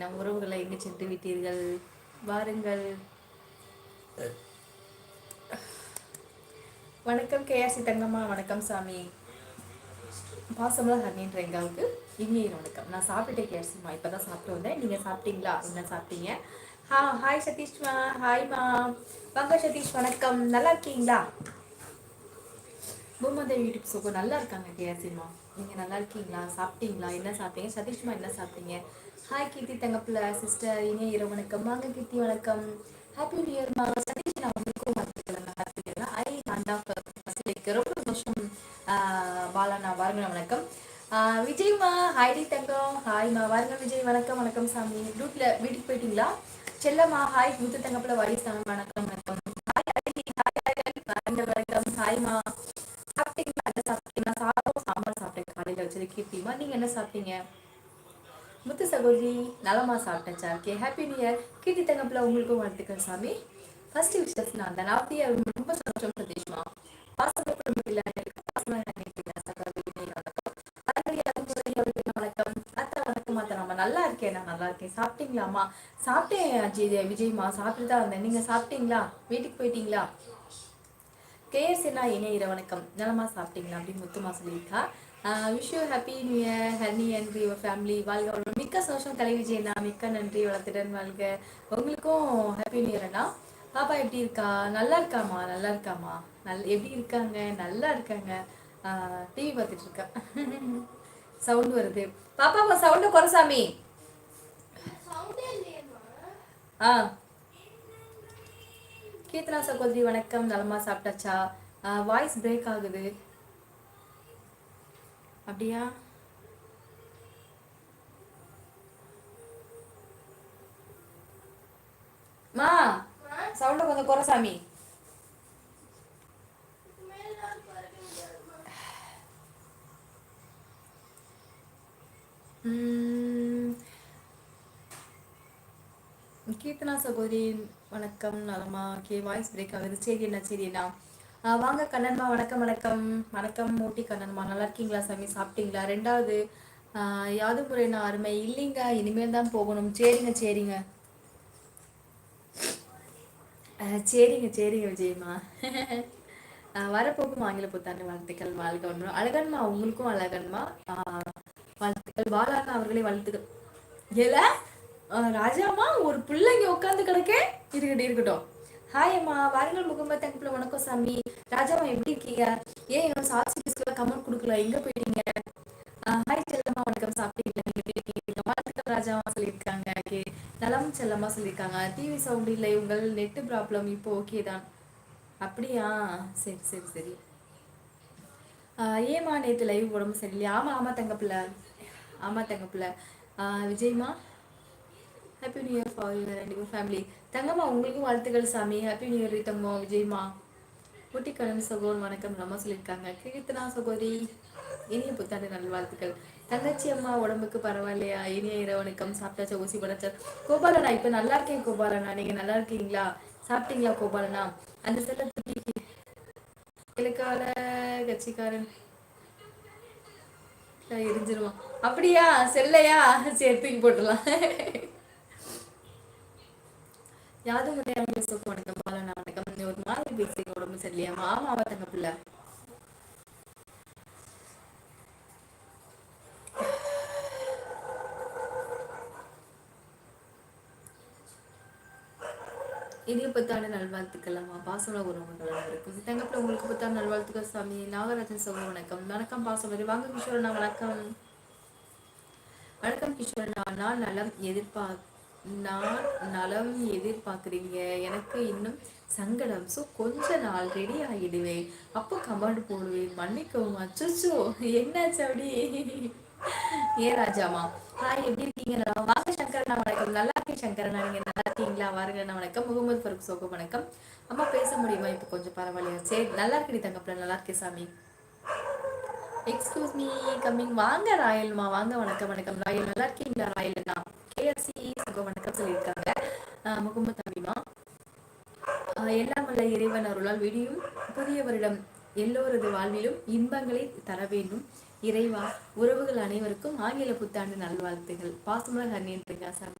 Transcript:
நம் உறவுகளை எங்கு சென்று விட்டீர்கள்? வாருங்கள். வணக்கம் கேஆர்சி தங்கம்மா வணக்கம் சாமி. பாசமலா ஹர்னின்ற எங்களுக்கு இனிய வணக்கம். நான் சாப்பிட்டேன் கேஆர்சிமா இப்போ தான் சாப்பிட்டு வந்தேன். நீங்கள் சாப்பிட்டீங்களா என்ன சாப்பிட்டீங்க. ஹா ஹாய் சதீஷ்மா. ஹாய்மா வாங்க சதீஷ் வணக்கம். நல்லா இருக்கீங்களா? பூமதேவி யூடியூப் சோகோ நல்லா இருக்காங்க கேஆர்சிமா நீங்கள் நல்லா இருக்கீங்களா? சாப்பிட்டீங்களா? என்ன சாப்பிட்டீங்க? சதீஷ்மா என்ன சாப்பிட்டீங்க? ஹாய் கீர்த்தி தங்கப்பில் சிஸ்டர் இனிய இரவு வணக்கம். வாங்க கீர்த்தி வணக்கம். ஹாப்பி நியூ இயர் மா சதீஷ் நான் உங்களுக்கும் வாழ்த்துக்கள் happy new year I hand of first ரொம்ப சந்தோஷம். பாலாண்ணா வாருங்க வணக்கம். ஆஹ் விஜய்மா ஹாய்டி தங்கம். ஹாய்மா வாருங்க விஜய். வணக்கம் வணக்கம் சாமி. வீட்டில் வீட்டுக்கு போயிட்டீங்களா? செல்லம்மா ஹாய் முத்து தங்கப்பில் வயசான வணக்கம் வணக்கம். ஹாய் ஹாய் ஹாய் வணக்கம் ஹாய்மா சாப்பிட்டேன் கீர்த்திமா நீங்கள் என்ன சாப்பிட்டீங்க? முத்து சகோதரி நலமா சாப்பிட்டேன் சார் சார்கே ஹாப்பி நியூ இயர் கீர்த்தி தங்கப்பில் உங்களுக்கும் வாழ்த்துக்கள் சாமி. ஃபர்ஸ்ட் விஷஸ் நான் தான் நாற்பத்தி ரொம்ப சந்தோஷம் சந்தேஷமா. பாசம் இல்லை வணக்கம். வணக்கம். அத்தா வணக்கம் அத்தா நம்ம நல்லா இருக்கேன் நான் நல்லா இருக்கேன். சாப்பிட்டீங்களாம்மா? சாப்பிட்டேன் அஜய் விஜய்மா சாப்பிட்டு தான் வந்தேன். நீங்கள் சாப்பிட்டீங்களா? வீட்டுக்கு போயிட்டீங்களா? கேஎஸ்என்னா இணைய இர வணக்கம். நலமா சாப்பிட்டீங்களா அப்படின்னு முத்துமா சொல்லியிருக்கா. Wish you happy new year honey and your family வாழ்க வளமுடன். மிக்க சந்தோஷம் கலை விஜயண்ணா மிக்க நன்றி வளர்த்துடன் வாழ்க. உங்களுக்கும் ஹாப்பி நியூ இயர்ண்ணா பாப்பா எப்படி இருக்கா? நல்லா இருக்காமா நல்லா இருக்காமா நல் எப்படி இருக்காங்க? நல்லா இருக்காங்க. டிவி பார்த்துட்டு இருக்கா. சவுண்ட் வருது. பாப்பா சவுண்டு குறைசாமி ஆ. கீர்த்தனா சகோதரி வணக்கம். நலமா சாப்பிட்டாச்சா? வாய்ஸ் பிரேக் ஆகுது. அப்படியா? மா சவுண்ட கொஞ்சம் குறை சாமி. உம், கீர்த்தனா சகோதரி வணக்கம் நலமா? ஓகே வாய்ஸ் பிரேக் ஆகுது. சரி என்ன சரி என்ன? வாங்க கண்ணன்மா வணக்கம் வணக்கம். வணக்கம் மூட்டி கண்ணன்மா. நல்லா இருக்கீங்களா சாமி? சாப்பிட்டீங்களா? ரெண்டாவது ஆ, யாது முறைனா அருமை. இல்லைங்க இனிமேல் தான் போகணும். சரிங்க சரிங்க. சரிங்க சரிங்க விஜயம்மா. வரப்போகும் ஆங்கில புத்தாண்டு வாழ்த்துக்கள் வாழ்க வளமுடன். அழகன்மா உங்களுக்கும் அழகன்மா. வாழ்த்துக்கள். பாலாக்கா அவர்களே வாழ்த்துக்கள். ஏல ராஜாமா ஒரு பிள்ளைங்க உட்காந்து கிடக்கே. இருக்கட்டும் இருக்கட்டும். ஹாய் அம்மா. வாருங்கள் முகமது தங்கப்பில். வணக்கம் சாமி. ராஜாமா எப்படி இருக்கீங்க? ஏன் என்னோட சாட்சி லிஸ்ட்ல கமெண்ட் கொடுக்கல? எங்க போயிட்டீங்க? ஹாய் செல்லம்மா. வணக்கம். சாப்பிட்டீங்களா? நீங்க எப்படி இருக்கீங்க? வாழ்த்துக்கள் ராஜாமா சொல்லியிருக்காங்க. ஓகே நலம் செல்லம்மா சொல்லியிருக்காங்க. டிவி சவுண்ட் இல்லை. உங்கள் நெட்டு ப்ராப்ளம் இப்போ ஓகே தான். அப்படியா? சரி சரி சரி. ஆஹ் நேற்று லைவ் உடம்பு சரியில்லையா? ஆமாம் ஆமாம் தங்கப்பில்ல ஆமாம் தங்கப்பில்ல ஆஹ் விஜய்மா? Happy new year for your ரெண்டு ஃபேமிலி தங்கம்மா உங்களுக்கும் வாழ்த்துக்கள் சாமி. ஹாப்பி நியூ இயர் தங்கம்மா விஜய்மா. குட்டிக்கடன் சகோதரன் வணக்கம் நம்ம சொல்லியிருக்காங்க. கீர்த்தனா சகோதரி இனிய புத்தாண்டு நல்வாழ்த்துக்கள். தங்கச்சி அம்மா உடம்புக்கு பரவாயில்லையா? இனிய இரவு வணக்கம். சாப்பிட்டாச்சா? ஊசி படைச்சா கோபாலனா இப்போ நல்லா இருக்கேன் கோபாலனா நீங்க நல்லா இருக்கீங்களா? சாப்பிட்டீங்களா கோபாலனா அந்த செல்ல கிழக்கால கட்சிக்காரன். எரிஞ்சிருவான். அப்படியா? செல்லையா? சரி தூக்கி போட்டுடலாம். யாதும் முறையாக சொப்பு வணக்கம் பாலனா வணக்கம் ஒரு மாதிரி பேசி உடம்பு சரியில்லையா? மாமா தங்க பிள்ளை. இனிய புத்தாண்டு நல்வாழ்த்துக்கள் அம்மா. பாசமல உறவுகள் அனைவருக்கும் தங்கப்பில் உங்களுக்கு புத்தாண்டு நல்வாழ்த்துக்கள் சாமி. நாகராஜன் சகோ வணக்கம். வணக்கம் பாசமரி வாங்க கிஷோரண்ணா வணக்கம். வணக்கம் கிஷோரண்ணா நான் நலம் எதிர்பார்க்க நான் நலம் எதிர்பார்க்குறீங்க. எனக்கு இன்னும் சங்கடம். ஸோ கொஞ்ச நாள் ரெடி ஆகிடுவேன் அப்போ கமெண்ட் போடுவேன். மன்னிக்கவும். அச்சோ என்னாச்சு அப்படி? ஏ ராஜாமா. ஹாய் எப்படி இருக்கீங்க? நான் வாங்க சங்கரண்ணா வணக்கம். நல்லா இருக்கேன் சங்கரண்ணா. நீங்க நல்லா இருக்கீங்களா? வாருங்கண்ணா வணக்கம். முகமது ஃபருக் சோக வணக்கம். அம்மா பேச முடியுமா? இப்போ கொஞ்சம் பரவாயில்லையா? சரி நல்லா இருக்கடி தங்கப்பில் நல்லா இருக்கேன் சாமி. எக்ஸ்கியூஸ் மீ கம்மிங் வாங்க ராயல்மா வாங்க வணக்கம் வணக்கம். ராயல் நல்லா இருக்கீங்களா ராயல்ண்ணா கேஎஃப்சி சுக வணக்கம் சொல்லியிருக்காங்க. முகமது அபிமா எல்லாம் வல்ல இறைவன் அருளால் விடியும் புதிய வருடம் எல்லோரது வாழ்விலும் இன்பங்களை தர வேண்டும். இறைவா உறவுகள் அனைவருக்கும் ஆங்கில புத்தாண்டு நல்வாழ்த்துகள். பாசமுள்ள ஹர்னியன் பிரகாசம்.